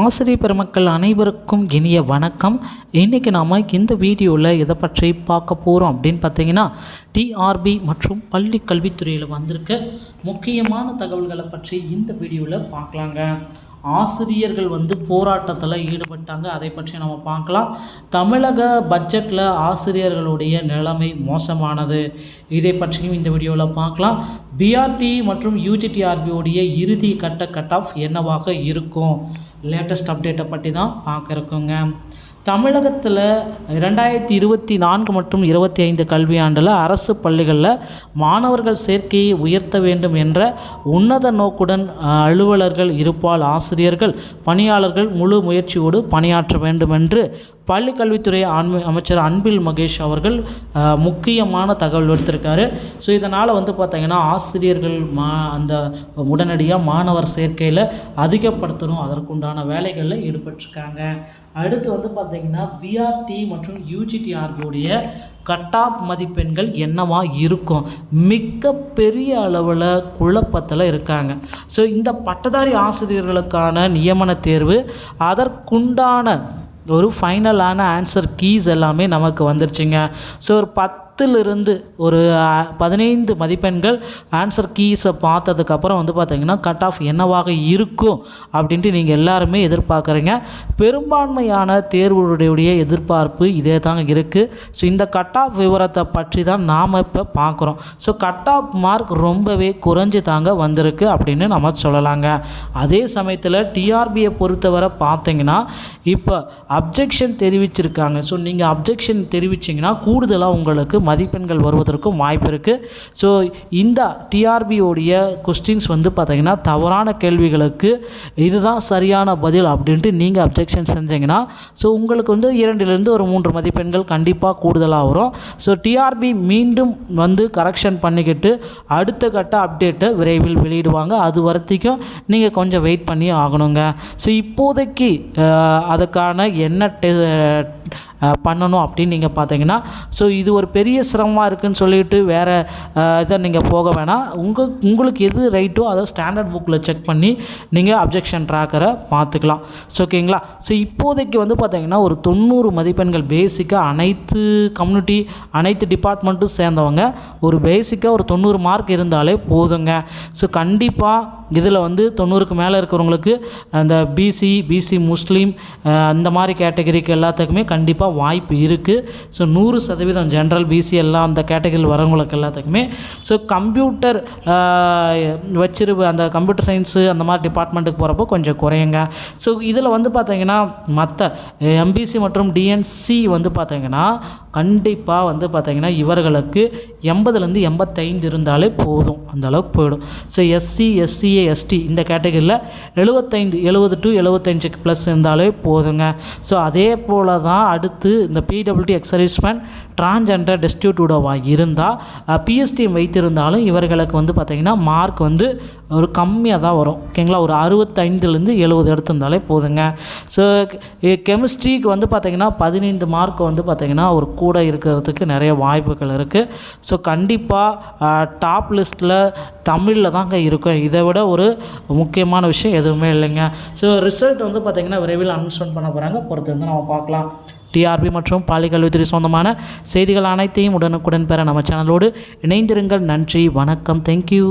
ஆசிரியர் பெருமக்கள் அனைவருக்கும் இனிய வணக்கம். இன்றைக்கி நாம் இந்த வீடியோவில் எதை பற்றி பார்க்க போகிறோம் அப்படின்னு பார்த்தீங்கன்னா டிஆர்பி மற்றும் பள்ளி கல்வித்துறையில் வந்திருக்க முக்கியமான தகவல்களை பற்றி இந்த வீடியோவில் பார்க்கலாங்க. ஆசிரியர்கள் வந்து போராட்டத்தில் ஈடுபட்டாங்க. அதை பற்றி நம்ம பார்க்கலாம். தமிழக பட்ஜெட்டில் ஆசிரியர்களுடைய நிலைமை மோசமானது. இதை பற்றியும் இந்த வீடியோவில் பார்க்கலாம். பிஆர்டி மற்றும் யூஜிடிஆர்பியோடைய இறுதி கட்ட கட் ஆஃப் என்னவாக இருக்கும்? லேட்டஸ்ட் அப்டேட்டை பற்றி தான் பார்க்க இருக்கோங்க தமிழகத்தில் ரெண்டாயிரத்தி இருபத்தி நான்கு மற்றும் இருபத்தி ஐந்து கல்வியாண்டில் அரசு பள்ளிகளில் மாணவர்கள் சேர்க்கையை உயர்த்த வேண்டும் என்ற உன்னத நோக்குடன் அலுவலர்கள் இருப்பால் ஆசிரியர்கள் பணியாளர்கள் முழு முயற்சியோடு பணியாற்ற வேண்டும் என்று பள்ளிக்கல்வித்துறை ஆண்மை அமைச்சர் அன்பில் மகேஷ் அவர்கள் முக்கியமான தகவல் எடுத்திருக்காரு ஸோ இதனால் வந்து பார்த்திங்கன்னா ஆசிரியர்கள் மா அந்த உடனடியாக மாணவர் சேர்க்கையில் அதிகப்படுத்தணும். அதற்குண்டான வேலைகளில் ஈடுபட்டிருக்காங்க. அடுத்து வந்து பார்த்திங்கன்னா பிஆர்டி மற்றும் யூஜிடிஆர்பியுடைய கட் ஆஃப் மதிப்பெண்கள் என்னவாக இருக்கும்? மிக பெரிய அளவில் குழப்பத்தில் இருக்காங்க. ஸோ இந்த பட்டதாரி ஆசிரியர்களுக்கான நியமன தேர்வு அதற்குண்டான ஒரு ஃபைனலான ஆன்சர் கீஸ் எல்லாமே நமக்கு வந்துருச்சுங்க. ஸோ ஒரு பத்துலேருந்து ஒரு பதினைந்து மதிப்பெண்கள் ஆன்சர் கீஸை பார்த்ததுக்கப்புறம் வந்து பார்த்திங்கன்னா கட் ஆஃப் என்னவாக இருக்கும் அப்படின்ட்டு நீங்கள் எல்லாருமே எதிர்பார்க்குறீங்க. பெரும்பான்மையான தேர்வுடைய எதிர்பார்ப்பு இதே தாங்க இருக்குது ஸோ இந்த கட் ஆஃப் விவரத்தை பற்றி தான் நாம் இப்போ பார்க்குறோம். ஸோ கட் ஆஃப் மார்க் ரொம்பவே குறைஞ்சு தாங்க வந்திருக்கு அப்படின்னு நம்ம சொல்லலாங்க. அதே சமயத்தில் டிஆர்பியை பொறுத்தவரை பார்த்தீங்கன்னா இப்போ அப்ஜெக்ஷன் தெரிவிச்சிருக்காங்க. ஸோ நீங்கள் அப்ஜெக்ஷன் தெரிவிச்சிங்கன்னா கூடுதலாக உங்களுக்கு மதிப்பெண்கள் வருவதற்கும் வாய்ப்பு இருக்குது ஸோ இந்த டிஆர்பியோடைய கொஸ்டின்ஸ் வந்து பார்த்தீங்கன்னா தவறான கேள்விகளுக்கு இதுதான் சரியான பதில் அப்படின்ட்டு நீங்கள் அப்ஜெக்ஷன் செஞ்சீங்கன்னா ஸோ உங்களுக்கு வந்து இரண்டிலிருந்து ஒரு மூன்று மதிப்பெண்கள் கண்டிப்பாக கூடுதலாக வரும். ஸோ டிஆர்பி மீண்டும் வந்து கரெக்ஷன் பண்ணிக்கிட்டு அடுத்த கட்ட அப்டேட்டை விரைவில் வெளியிடுவாங்க. அது வரைக்கும் நீங்கள் கொஞ்சம் வெயிட் பண்ணி ஆகணுங்க. ஸோ இப்போதைக்கு அதுக்கான என்ன டெ பண்ணணும் அப்படின்னு நீங்கள் பார்த்தீங்கன்னா ஸோ இது ஒரு பெரிய சிரமமாக இருக்குன்னு சொல்லிட்டு வேறு இதை நீங்கள் போக வேணாம். உங்கள் உங்களுக்கு எது ரைட்டோ அதை ஸ்டாண்டர்ட் புக்கில் செக் பண்ணி நீங்கள் அப்ஜெக்ஷன் ட்ராக்கரை பார்த்துக்கலாம். ஸோ ஓகேங்களா ஸோ இப்போதைக்கு வந்து பார்த்தீங்கன்னா ஒரு தொண்ணூறு மதிப்பெண்கள் பேசிக்காக அனைத்து கம்யூனிட்டி அனைத்து டிபார்ட்மெண்ட்டும் சேர்ந்தவங்க ஒரு பேசிக்காக ஒரு தொண்ணூறு மார்க் இருந்தாலே போதுங்க. ஸோ கண்டிப்பாக இதில் வந்து தொண்ணூறுக்கு மேலே இருக்கிறவங்களுக்கு அந்த பிசி பிசி முஸ்லீம் அந்த மாதிரி கேட்டகரிக்கு எல்லாத்துக்குமே கண்டிப்பாக வாய்ப்பு இருக்குது ஸோ நூறு சதவீதம் ஜென்ரல் பிசி எல்லாம் அந்த கேட்டகரியில் வரவங்களுக்கு எல்லாத்துக்குமே. ஸோ கம்ப்யூட்டர் வச்சிரு அந்த கம்ப்யூட்டர் சயின்ஸு அந்த மாதிரி டிபார்ட்மெண்ட்டுக்கு போகிறப்போ கொஞ்சம் குறையுங்க. ஸோ இதில் வந்து பார்த்தீங்கன்னா மற்ற எம்பிசி மற்றும் டிஎன்சி வந்து பார்த்தீங்கன்னா கண்டிப்பாக வந்து பார்த்தீங்கன்னா இவர்களுக்கு எண்பதுலேருந்து எண்பத்தைந்து இருந்தாலே போதும். அந்த அளவுக்கு போயிடும். ஸோ எஸ்சி எஸ்சிஏ எஸ்டி இந்த கேட்டகரியில் எழுபத்தைந்து எழுபது டு எழுபத்தஞ்சுக்கு ப்ளஸ் இருந்தாலே போதுங்க. ஸோ அதே போல் தான் அடுத்து இந்த பிடபிள்யூடி எக்ஸர்வீஸ்மேன் டிரான்ஜெண்டர் டெஸ்டியூட்டோடவாக இருந்தால் பிஎஸ்டி வைத்திருந்தாலும் இவர்களுக்கு வந்து பார்த்திங்கன்னா மார்க் வந்து ஒரு கம்மியாக தான் வரும். ஓகேங்களா ஒரு அறுபத்தைந்துலேருந்து எழுபது எடுத்திருந்தாலே போதுங்க. ஸோ கெமிஸ்ட்ரிக்கு வந்து பார்த்திங்கன்னா பதினைந்து மார்க் வந்து பார்த்திங்கன்னா ஒரு கூட இருக்கிறதுக்கு நிறைய வாய்ப்புகள் இருக்குது ஸோ கண்டிப்பாக டாப் லிஸ்ட்டில் தமிழில் தாங்க இருக்கும். இதை விட ஒரு முக்கியமான விஷயம் எதுவுமே இல்லைங்க. ஸோ ரிசல்ட் வந்து பார்த்திங்கன்னா விரைவில் அனௌன்ஸ்மெண்ட் பண்ண போகிறாங்க பொறுத்து வந்து நம்ம பார்க்கலாம். டிஆர்பி மற்றும் பள்ளிக்கல்வித்துறை சொந்தமான செய்திகள் அனைத்தையும் உடனுக்குடன் பெற நம்ம சேனலோடு இணைந்திருங்கள். நன்றி வணக்கம் தேங்க்யூ